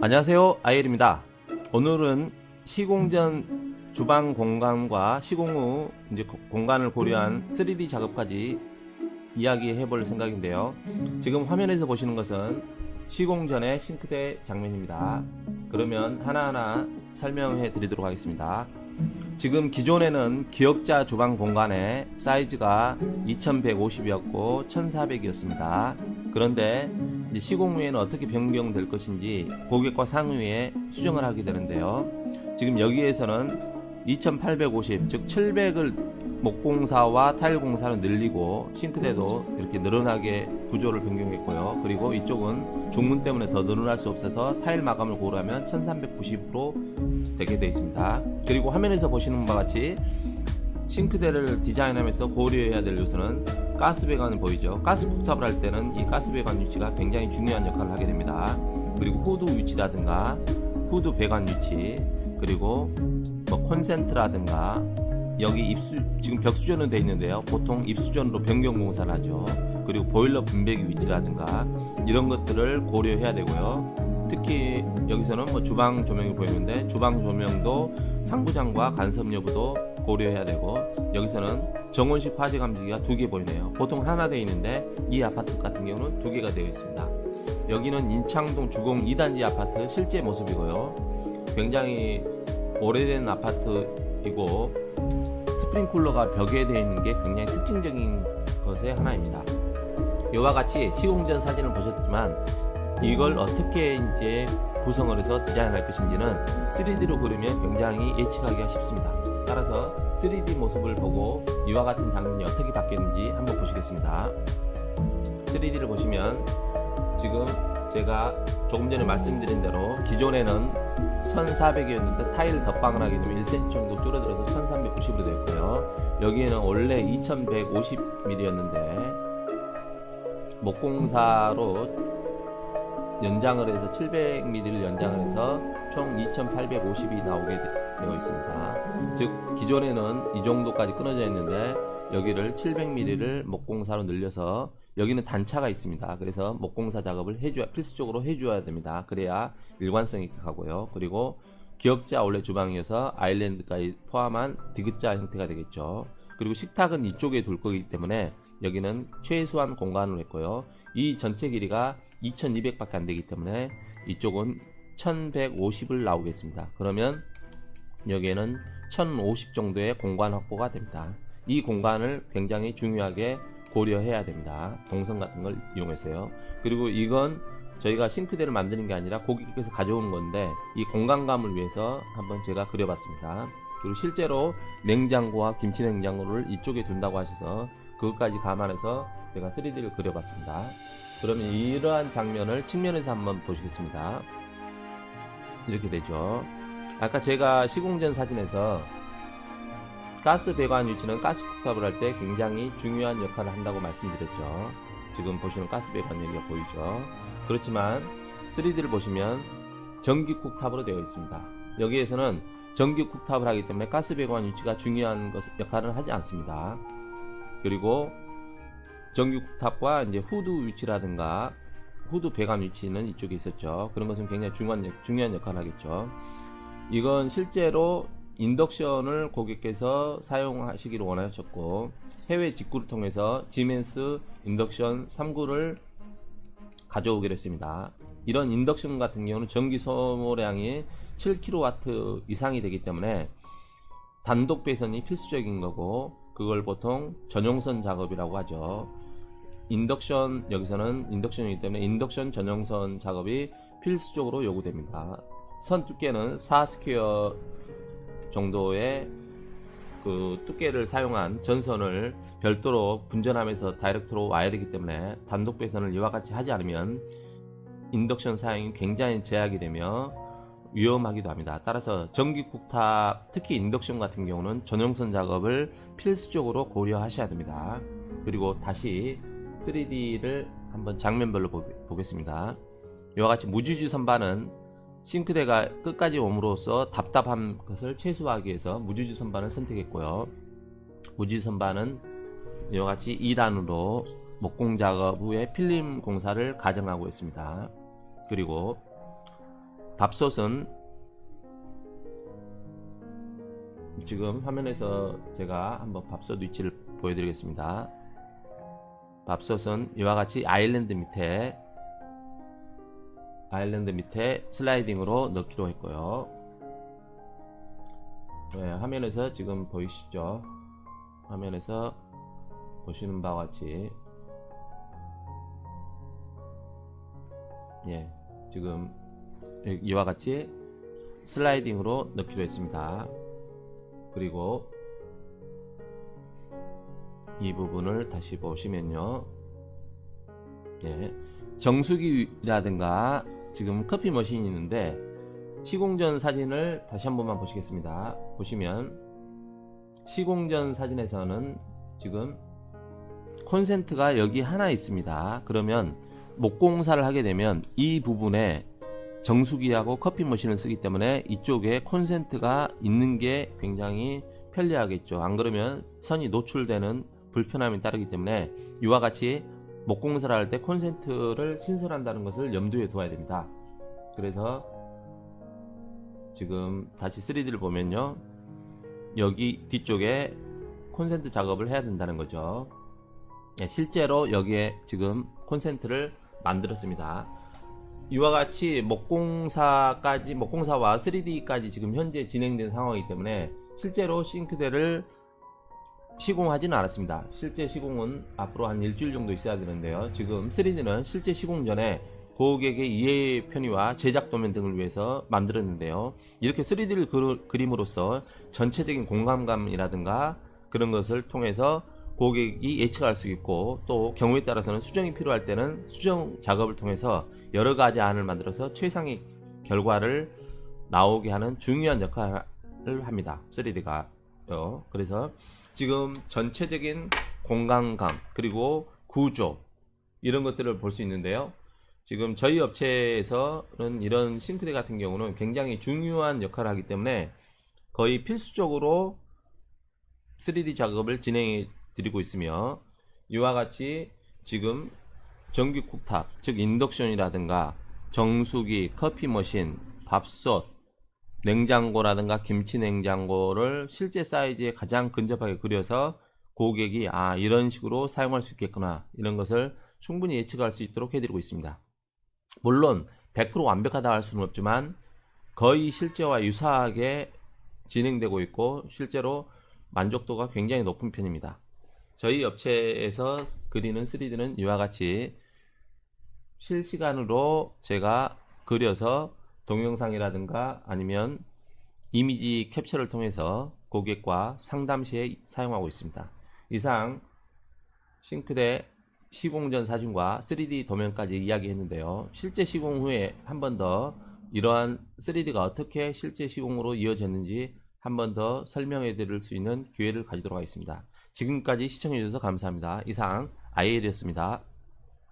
안녕하세요 아이엘입니다. 오늘은 시공 전 주방 공간과 시공 후 이제 고- 공간을 고려한 3D 작업까지 이야기해 볼 생각인데요. 지금 화면에서 보시는 것은 시공 전의 싱크대 장면입니다. 그러면 하나하나 설명해 드리도록 하겠습니다. 지금 기존에는 기역자 주방 공간의 사이즈가 2150이었고 1400이었습니다. 그런데 시공 후에는 어떻게 변경될 것인지 고객과 상의에 수정을 하게 되는데요. 지금 여기에서는 2850, 즉 700을 목공사와 타일 공사를 늘리고 싱크대도 이렇게 늘어나게 구조를 변경했고요. 그리고 이쪽은 중문 때문에 더 늘어날 수 없어서 타일 마감을 고려하면 1390으로 되게 되어 있습니다. 그리고 화면에서 보시는 바와 같이 싱크대를 디자인하면서 고려해야 될 요소는 가스 배관이 보이죠. 가스 폭탑을 할 때는 이 가스 배관 위치가 굉장히 중요한 역할을 하게 됩니다. 그리고 후드 위치라든가 후드 배관 위치 그리고 뭐 콘센트라든가 여기 입수 지금 벽수전은 돼 있는데요. 보통 입수전으로 변경 공사를 하죠. 그리고 보일러 분배기 위치라든가 이런 것들을 고려해야 되고요. 특히 여기서는 뭐 주방 조명이 보이는데 주방 조명도 상부장과 간섭 여부도 고려해야 되고 여기서는 정원식 화재 감지기가 두 개 보이네요. 보통 하나 되어 있는데 이 아파트 같은 경우는 두 개가 되어 있습니다. 여기는 인창동 주공 2단지 아파트 실제 모습이고요. 굉장히 오래된 아파트이고 스프링쿨러가 벽에 되어 있는 게 굉장히 특징적인 것의 하나입니다. 이와 같이 시공 전 사진을 보셨지만 이걸 어떻게 이제 구성을 해서 디자인할 것인지는 3D로 그리면 굉장히 예측하기가 쉽습니다. 따라서 3D 모습을 보고 이와 같은 장면이 어떻게 바뀌었는지 한번 보시겠습니다. 3D를 보시면 지금 제가 조금 전에 말씀드린 대로 기존에는 1400이었는데 타일 덧방을 하게 되면 1cm 정도 줄어들어서 1390으로 되었고요. 여기에는 원래 2150mm였는데 목공사로 연장을 해서 700mm를 연장을 해서 총 2850이 나오게 되- 되어 있습니다. 즉 기존에는 이 정도까지 끊어져 있는데 여기를 700mm를 목공사로 늘려서 여기는 단차가 있습니다. 그래서 목공사 작업을 해줘야 필수적으로 해줘야 됩니다. 그래야 일관성 있게 가고요. 그리고 기역자 원래 주방이어서 아일랜드까지 포함한 디귿자 형태가 되겠죠. 그리고 식탁은 이쪽에 둘 거기 때문에 여기는 최소한 공간을 했고요. 이 전체 길이가 2200밖에 안 되기 때문에 이쪽은 1150을 나오겠습니다. 그러면 여기에는 1050 정도의 공간 확보가 됩니다. 이 공간을 굉장히 중요하게 고려해야 됩니다. 동선 같은 걸 이용해서요. 그리고 이건 저희가 싱크대를 만드는 게 아니라 고객께서 가져오는 건데 이 공간감을 위해서 한번 제가 그려봤습니다. 그리고 실제로 냉장고와 김치 냉장고를 이쪽에 둔다고 하셔서 그것까지 감안해서 제가 3D를 그려봤습니다. 그러면 이러한 장면을 측면에서 한번 보시겠습니다. 이렇게 되죠. 아까 제가 시공전 사진에서 가스 배관 위치는 가스 쿡탑을 할 때 굉장히 중요한 역할을 한다고 말씀드렸죠. 지금 보시는 가스 배관 여기가 보이죠. 그렇지만 3D를 보시면 전기 쿡탑으로 되어 있습니다. 여기에서는 전기 쿡탑을 하기 때문에 가스 배관 위치가 중요한 것, 역할을 하지 않습니다. 그리고 전기 쿡탑과 이제 후드 위치라든가 후드 배관 위치는 이쪽에 있었죠. 그런 것은 굉장히 중요한, 역- 중요한 역할을 하겠죠. 이건 실제로 인덕션을 고객께서 사용하시기를 원하셨고 해외 직구를 통해서 지멘스 인덕션 3구를 가져오기로 했습니다. 이런 인덕션 같은 경우는 전기 소모량이 7kW 이상이 되기 때문에 단독 배선이 필수적인 거고 그걸 보통 전용선 작업이라고 하죠. 인덕션 여기서는 인덕션이기 때문에 인덕션 전용선 작업이 필수적으로 요구됩니다. 선 두께는 4 스퀘어 정도의 그 두께를 사용한 전선을 별도로 분전하면서 다이렉트로 와야 되기 때문에 단독 배선을 이와 같이 하지 않으면 인덕션 사용이 굉장히 제약이 되며 위험하기도 합니다. 따라서 전기 쿡탑, 특히 인덕션 같은 경우는 전용선 작업을 필수적으로 고려하셔야 됩니다. 그리고 다시 3D를 한번 장면별로 보, 보겠습니다. 이와 같이 무지주 선반은 싱크대가 끝까지 옴으로써 답답한 것을 최소화하기 위해서 무지주 선반을 선택했고요. 무지주 선반은 이와 같이 2단으로 목공 작업 후에 필름 공사를 가정하고 있습니다. 그리고 밥솥은 지금 화면에서 제가 한번 밥솥 위치를 보여드리겠습니다. 밥솥은 이와 같이 아일랜드 밑에 아일랜드 밑에 슬라이딩으로 넣기로 했고요. 네, 화면에서 지금 보이시죠? 화면에서 보시는 바와 같이 예, 지금 이와 같이 슬라이딩으로 넣기로 했습니다. 그리고 이 부분을 다시 보시면요. 예, 정수기라든가 지금 커피 머신이 있는데 시공 전 사진을 다시 한 번만 보시겠습니다. 보시면 시공 전 사진에서는 지금 콘센트가 여기 하나 있습니다. 그러면 목공사를 하게 되면 이 부분에 정수기하고 커피 머신을 쓰기 때문에 이쪽에 콘센트가 있는 게 굉장히 편리하겠죠. 안 그러면 선이 노출되는 불편함이 따르기 때문에 이와 같이 목공사를 할 때 콘센트를 신설한다는 것을 염두에 두어야 됩니다. 그래서 지금 다시 3D를 보면요. 여기 뒤쪽에 콘센트 작업을 해야 된다는 거죠. 예, 실제로 여기에 지금 콘센트를 만들었습니다. 이와 같이 목공사까지 목공사와 3D까지 지금 현재 진행된 상황이기 때문에 실제로 싱크대를 시공하지는 않았습니다. 실제 시공은 앞으로 한 일주일 정도 있어야 되는데요. 지금 3D는 실제 시공 전에 고객의 이해 편의와 제작 도면 등을 위해서 만들었는데요. 이렇게 3D를 그 림으로써 전체적인 공감감이라든가 그런 것을 통해서 고객이 예측할 수 있고 또 경우에 따라서는 수정이 필요할 때는 수정 작업을 통해서 여러 가지 안을 만들어서 최상의 결과를 나오게 하는 중요한 역할을 합니다. 3D가. 그래서 지금 전체적인 공간감 그리고 구조 이런 것들을 볼 수 있는데요. 지금 저희 업체에서는 이런 싱크대 같은 경우는 굉장히 중요한 역할을 하기 때문에 거의 필수적으로 3D 작업을 진행해 드리고 있으며 이와 같이 지금 전기 쿡탑 즉 인덕션이라든가 정수기, 커피 머신, 밥솥, 냉장고라든가 김치 냉장고를 실제 사이즈에 가장 근접하게 그려서 고객이 아 이런 식으로 사용할 수 있겠구나 이런 것을 충분히 예측할 수 있도록 해드리고 있습니다. 물론 100% 완벽하다 할 수는 없지만 거의 실제와 유사하게 진행되고 있고 실제로 만족도가 굉장히 높은 편입니다. 저희 업체에서 그리는 3D는 이와 같이 실시간으로 제가 그려서 동영상이라든가 아니면 이미지 캡처를 통해서 고객과 상담 시에 사용하고 있습니다. 이상 싱크대 시공 전 사진과 3D 도면까지 이야기했는데요. 실제 시공 후에 한 번 더 이러한 3D가 어떻게 실제 시공으로 이어졌는지 한 번 더 설명해 드릴 수 있는 기회를 가지도록 하겠습니다. 지금까지 시청해 주셔서 감사합니다. 이상 아이엘이었습니다.